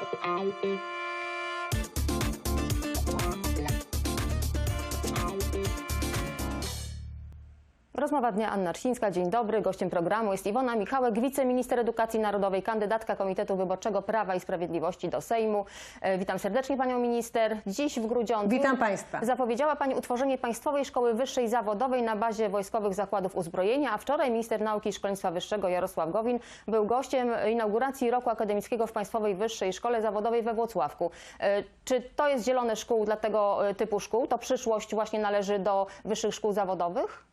I, I, Rozmowa dnia Anna Rsińska. Dzień dobry. Gościem programu jest Iwona Michałek, wiceminister edukacji narodowej, kandydatka Komitetu Wyborczego Prawa i Sprawiedliwości do Sejmu. E, Witam serdecznie panią minister. Dziś w Grudziądzu Witam państwa. zapowiedziała pani utworzenie Państwowej Szkoły Wyższej Zawodowej na bazie Wojskowych Zakładów Uzbrojenia, a wczoraj minister nauki i szkolnictwa wyższego Jarosław Gowin był gościem inauguracji roku akademickiego w Państwowej Wyższej Szkole Zawodowej we Włocławku. E, Czy to jest zielone szkół dla tego e, typu szkół? To przyszłość właśnie należy do wyższych szkół zawodowych?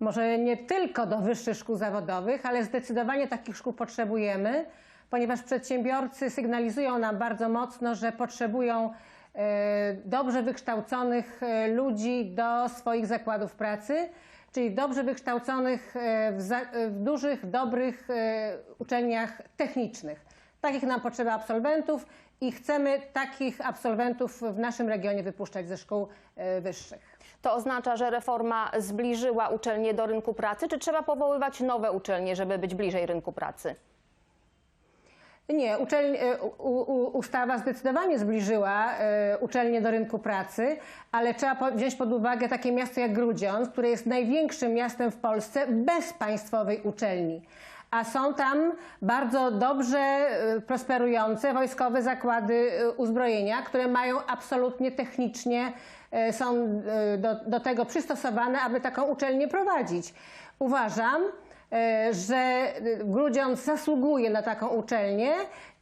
Może nie tylko do wyższych szkół zawodowych, ale zdecydowanie takich szkół potrzebujemy, ponieważ przedsiębiorcy sygnalizują nam bardzo mocno, że potrzebują e, dobrze wykształconych e, ludzi do swoich zakładów pracy, czyli dobrze wykształconych e, w, w dużych, dobrych uczelniach technicznych. Takich nam potrzeba absolwentów i chcemy takich absolwentów w naszym regionie wypuszczać ze szkół wyższych. To oznacza, że reforma zbliżyła uczelnie do rynku pracy, czy trzeba powoływać nowe uczelnie, żeby być bliżej rynku pracy? Nie, uczelń, e, u, u, ustawa zdecydowanie zbliżyła e, uczelnie do rynku pracy, ale trzeba po- wziąć pod uwagę takie miasto jak Grudziądz, które jest największym miastem w Polsce bez państwowej uczelni. A są tam bardzo dobrze e, prosperujące wojskowe zakłady e, uzbrojenia, które mają absolutnie technicznie, są e, do, do tego przystosowane, aby taką uczelnię prowadzić. Uważam, e, że Grudziądz zasługuje na taką uczelnię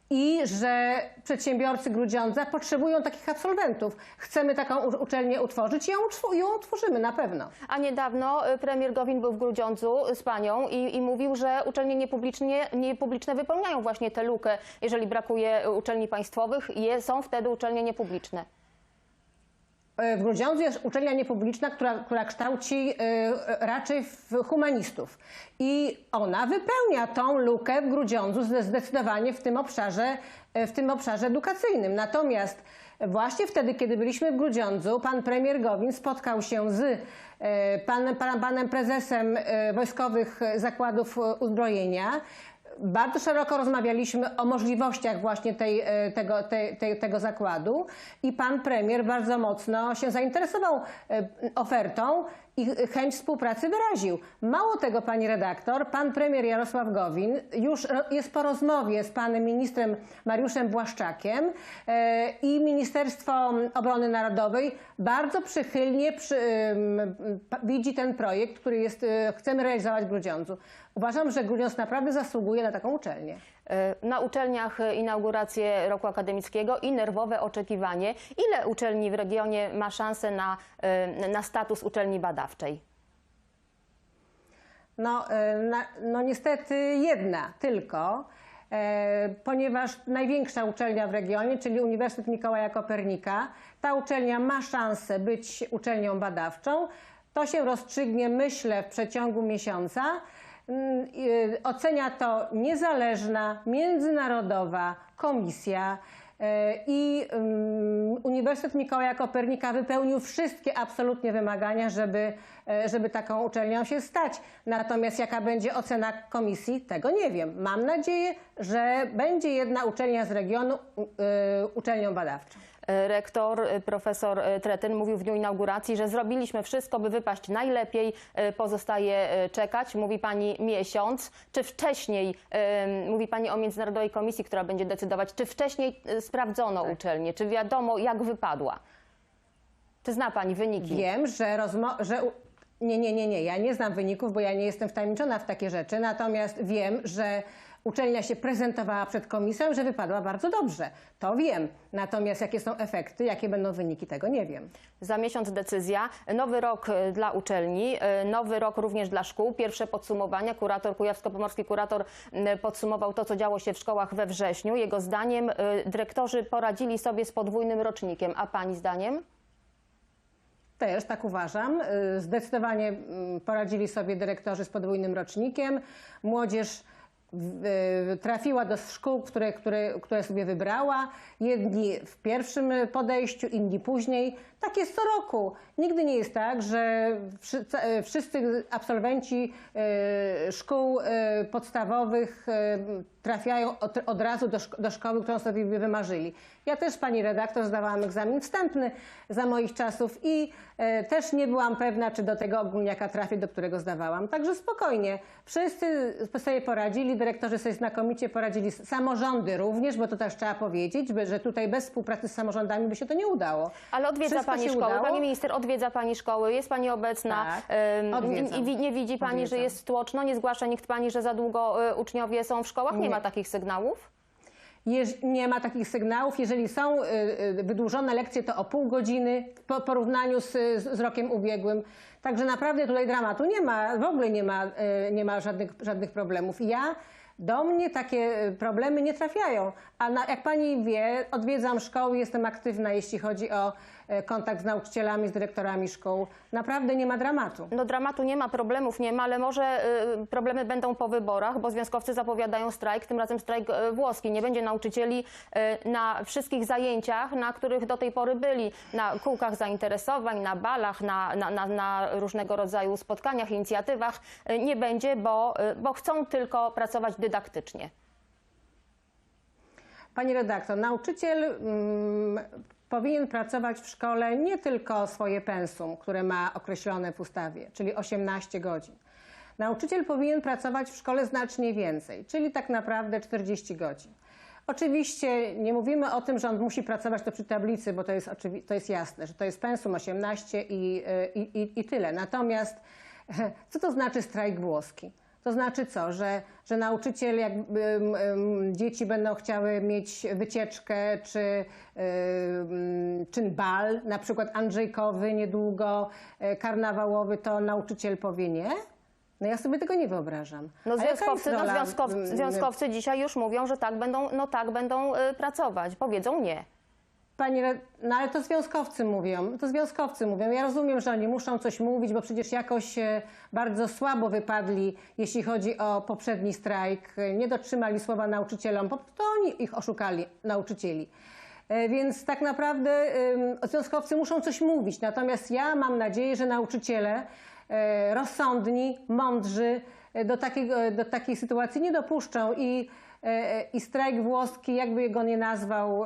i że przedsiębiorcy Grudziądza potrzebują takich absolwentów. Chcemy taką uczelnię utworzyć i ją, ją utworzymy na pewno. A niedawno premier Gowin był w Grudziądzu z panią i, i mówił, że uczelnie niepublicznie, niepubliczne wypełniają właśnie tę lukę. Jeżeli brakuje uczelni państwowych, je, są wtedy uczelnie niepubliczne. E, W Grudziądzu jest uczelnia niepubliczna, która, która kształci e, raczej humanistów. I ona wypełnia tą lukę w Grudziądzu zde- zdecydowanie w tym obszarze, e, w tym obszarze edukacyjnym. Natomiast właśnie wtedy, kiedy byliśmy w Grudziądzu, pan premier Gowin spotkał się z panem, pan- panem prezesem Wojskowych Zakładów Uzbrojenia. Bardzo szeroko rozmawialiśmy o możliwościach właśnie tej, e, tego, tej, tej, tego zakładu i pan premier bardzo mocno się zainteresował e, ofertą i chęć współpracy wyraził. Mało tego, pani redaktor, pan premier Jarosław Gowin już ro- jest po rozmowie z panem ministrem Mariuszem Błaszczakiem e, i Ministerstwo Obrony Narodowej bardzo przychylnie przy, pa- widzi ten projekt, który jest, e, chcemy realizować w Grudziądzu. Uważam, że Grudziądz naprawdę zasługuje na taką uczelnię. Y, Na uczelniach y, inaugurację roku akademickiego i nerwowe oczekiwanie. Ile uczelni w regionie ma szansę na, y, na status uczelni badawczej? No, e, na, no niestety jedna tylko, e, ponieważ największa uczelnia w regionie, czyli Uniwersytet Mikołaja Kopernika, ta uczelnia ma szansę być uczelnią badawczą. To się rozstrzygnie, myślę, w przeciągu miesiąca. Mm, e, Ocenia to niezależna, międzynarodowa komisja. E, I mm, Uniwersytet Mikołaja Kopernika wypełnił wszystkie absolutnie wymagania, żeby, e, żeby taką uczelnią się stać. Natomiast jaka będzie ocena komisji, tego nie wiem. Mam nadzieję, że będzie jedna uczelnia z regionu uczelnią badawczą. Rektor, y, profesor y, Tretyn mówił w dniu inauguracji, że zrobiliśmy wszystko, by wypaść najlepiej. Y, Pozostaje czekać. Mówi pani miesiąc. Czy wcześniej, mówi pani o Międzynarodowej Komisji, która będzie decydować, czy wcześniej sprawdzono uczelnię? Czy wiadomo, jak wypadła? Czy zna pani wyniki? Wiem, że nie, nie, nie, nie. Ja nie znam wyników, bo ja nie jestem wtajemniczona w takie rzeczy. Natomiast wiem, że uczelnia się prezentowała przed komisją, że wypadła bardzo dobrze. To wiem. Natomiast jakie są efekty, jakie będą wyniki, tego nie wiem. Za miesiąc decyzja. Nowy rok y, dla uczelni, y, nowy rok również dla szkół. Pierwsze podsumowania. Kurator, kujawsko-pomorski kurator podsumował to, co działo się w szkołach we wrześniu. Jego zdaniem y, dyrektorzy poradzili sobie z podwójnym rocznikiem. A pani zdaniem? Też tak uważam. Zdecydowanie poradzili sobie dyrektorzy z podwójnym rocznikiem. Młodzież trafiła do szkół, które, które, które sobie wybrała. Jedni w pierwszym podejściu, inni później. Tak jest co roku. Nigdy nie jest tak, że y, wszyscy absolwenci y, szkół y, podstawowych trafiają od, od razu do, szko- do szkoły, którą sobie wymarzyli. Ja też, pani redaktor, zdawałam egzamin wstępny za moich czasów i e, też nie byłam pewna, czy do tego ogólniaka trafię, do którego zdawałam. Także spokojnie. Wszyscy sobie poradzili, dyrektorzy sobie znakomicie poradzili, samorządy również, bo to też trzeba powiedzieć, by- że tutaj bez współpracy z samorządami by się to nie udało. Ale odwiedza Wszystko Pani szkoły, udało. Pani minister odwiedza Pani szkoły, jest Pani obecna Tak, i wi- nie widzi Pani, że Odwiedzam. jest tłoczno, nie zgłasza nikt Pani, że za długo e, uczniowie są w szkołach? Nie, Nie. ma takich sygnałów? Jeż, nie ma takich sygnałów. Jeżeli są y, y, wydłużone lekcje, to o pół godziny w po- porównaniu z, z rokiem ubiegłym. Także naprawdę tutaj dramatu nie ma, w ogóle nie ma, y, nie ma żadnych, żadnych problemów. Ja, do mnie takie y, problemy nie trafiają. A na, jak pani wie, odwiedzam szkoły, jestem aktywna, jeśli chodzi o y, kontakt z nauczycielami, z dyrektorami szkół. Naprawdę nie ma dramatu. No dramatu nie ma, problemów nie ma, ale może y, problemy będą po wyborach, bo związkowcy zapowiadają strajk, tym razem strajk y, włoski. Nie będzie nauczycieli y, na wszystkich zajęciach, na których do tej pory byli, na kółkach zainteresowań, na balach, na, na, na, na różnego rodzaju spotkaniach, inicjatywach. Y, nie będzie, bo, y, bo chcą tylko pracować dydaktycznie. Pani redaktor, nauczyciel mm, powinien pracować w szkole nie tylko swoje pensum, które ma określone w ustawie, czyli 18 godzin. Nauczyciel powinien pracować w szkole znacznie więcej, czyli tak naprawdę 40 godzin. Oczywiście nie mówimy o tym, że on musi pracować to przy tablicy, bo to jest, to jest jasne, że to jest pensum 18 i, i, i, i tyle. Natomiast co to znaczy strajk włoski? To znaczy co, że, że nauczyciel, jak dzieci będą chciały mieć wycieczkę czy, czy bal, na przykład Andrzejkowy niedługo, y, karnawałowy, to nauczyciel powie nie? No ja sobie tego nie wyobrażam. No związkowcy, no, związkowcy, związkowcy dzisiaj już mówią, że tak będą, no tak będą y, pracować. Powiedzą nie. Pani, no ale to związkowcy mówią, to związkowcy mówią. Ja rozumiem, że oni muszą coś mówić, bo przecież jakoś e, bardzo słabo wypadli, jeśli chodzi o poprzedni strajk. Nie dotrzymali słowa nauczycielom, po to oni ich oszukali, nauczycieli. E, Więc tak naprawdę związkowcy muszą coś mówić. Natomiast ja mam nadzieję, że nauczyciele e, rozsądni, mądrzy do, takiego, do takiej sytuacji nie dopuszczą i, i strajk włoski, jakby go nie nazwał,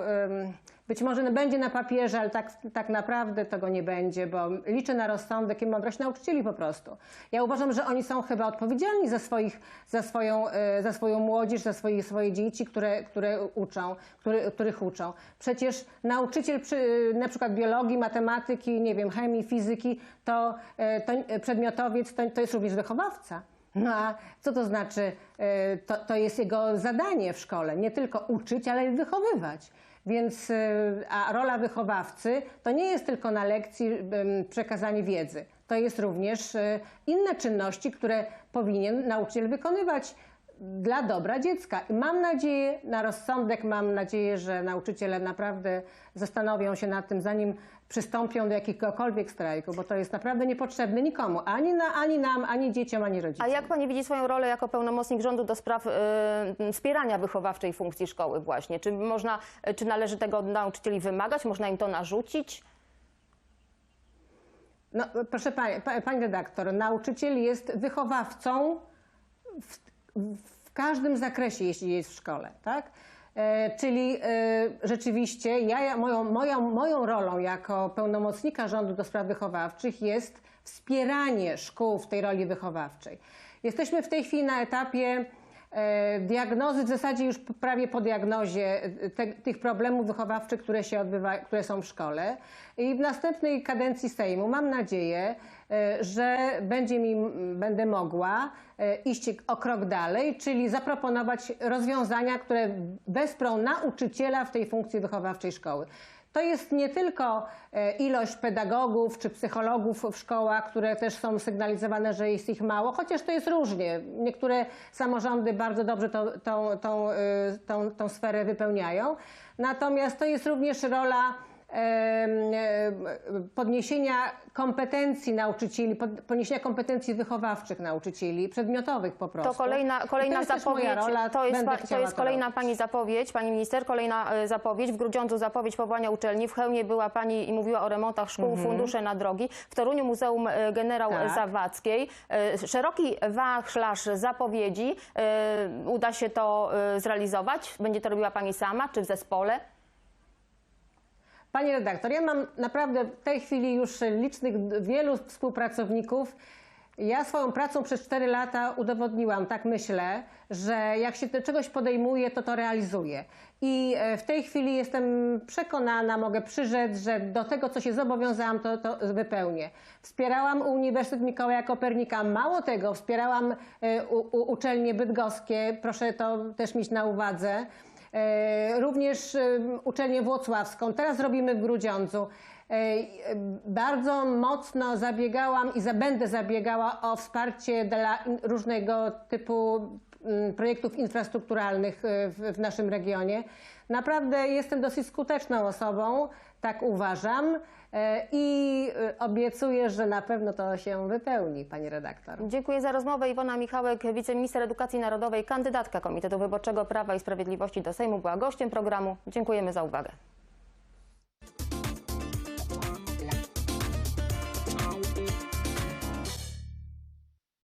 być może będzie na papierze, ale tak, tak naprawdę to go nie będzie, bo liczę na rozsądek i mądrość nauczycieli po prostu. Ja uważam, że oni są chyba odpowiedzialni za, swoich, za, swoją, e, za swoją młodzież, za swoje, swoje dzieci, które, które uczą, który, których uczą. Przecież nauczyciel przy, na przykład biologii, matematyki, nie wiem, chemii, fizyki, to, e, to e, przedmiotowiec to, to jest również wychowawca. No a co to znaczy? E, To, to jest jego zadanie w szkole. Nie tylko uczyć, ale i wychowywać. Więc e, a rola wychowawcy to nie jest tylko na lekcji przekazanie wiedzy. To jest również e, inne czynności, które powinien nauczyciel wykonywać dla dobra dziecka. I mam nadzieję na rozsądek, mam nadzieję, że nauczyciele naprawdę zastanowią się nad tym, zanim przystąpią do jakiegokolwiek strajku, bo to jest naprawdę niepotrzebne nikomu, ani, na, ani nam, ani dzieciom, ani rodzicom. A jak pani widzi swoją rolę jako pełnomocnik rządu do spraw y, wspierania wychowawczej funkcji szkoły właśnie? Czy można, czy należy tego od nauczycieli wymagać? Można im to narzucić? No, proszę pani, pa- pani redaktor, nauczyciel jest wychowawcą w, w każdym zakresie, jeśli jest w szkole, tak? E, czyli e, rzeczywiście ja, moją, moją, moją rolą jako pełnomocnika rządu do spraw wychowawczych jest wspieranie szkół w tej roli wychowawczej. Jesteśmy w tej chwili na etapie diagnozy, w zasadzie już prawie po diagnozie e, te, tych problemów wychowawczych, które się odbywają, które są w szkole. I w następnej kadencji Sejmu mam nadzieję, e, że będzie mi, będę mogła e, iść o krok dalej, czyli zaproponować rozwiązania, które wesprą nauczyciela w tej funkcji wychowawczej szkoły. To jest nie tylko e, ilość pedagogów czy psychologów w szkołach, które też są sygnalizowane, że jest ich mało, chociaż to jest różnie. Niektóre samorządy bardzo dobrze tą, tą, tą, e, tą, sferę wypełniają. Natomiast to jest również rola podniesienia kompetencji nauczycieli, pod- podniesienia kompetencji wychowawczych nauczycieli, przedmiotowych po prostu. To kolejna, kolejna to jest zapowiedź. rola, to jest, pa- to jest kolejna pani zapowiedź, pani minister, kolejna e, zapowiedź. W Grudziądzu zapowiedź powołania uczelni. W Chełmie była pani i mówiła o remontach szkół, fundusze na drogi. W Toruniu Muzeum e, Generał Mhm. Tak. Zawadzkiej. E, Szeroki wachlarz zapowiedzi. Uda się to zrealizować? Będzie to robiła pani sama, czy w zespole? Pani redaktor, ja mam naprawdę w tej chwili już licznych, wielu współpracowników. Ja swoją pracą przez 4 lata udowodniłam, tak myślę, że jak się do czegoś podejmuje, to to realizuje. I e, w tej chwili jestem przekonana, mogę przyrzec, że do tego, co się zobowiązałam, to, to wypełnię. Wspierałam Uniwersytet Mikołaja Kopernika. Mało tego, wspierałam e, u, u, uczelnie bydgoskie. Proszę to też mieć na uwadze. E, Również uczelnię włocławską. Teraz robimy w Grudziądzu. E, e, Bardzo mocno zabiegałam i będę zabiegała o wsparcie dla różnego typu projektów infrastrukturalnych e, w, naszym regionie. Naprawdę jestem dosyć skuteczną osobą, tak uważam. E, I obiecuję, że na pewno to się wypełni, pani redaktor. Dziękuję za rozmowę. Iwona Michałek, wiceminister edukacji narodowej, kandydatka Komitetu Wyborczego Prawa i Sprawiedliwości do Sejmu, była gościem programu. Dziękujemy za uwagę.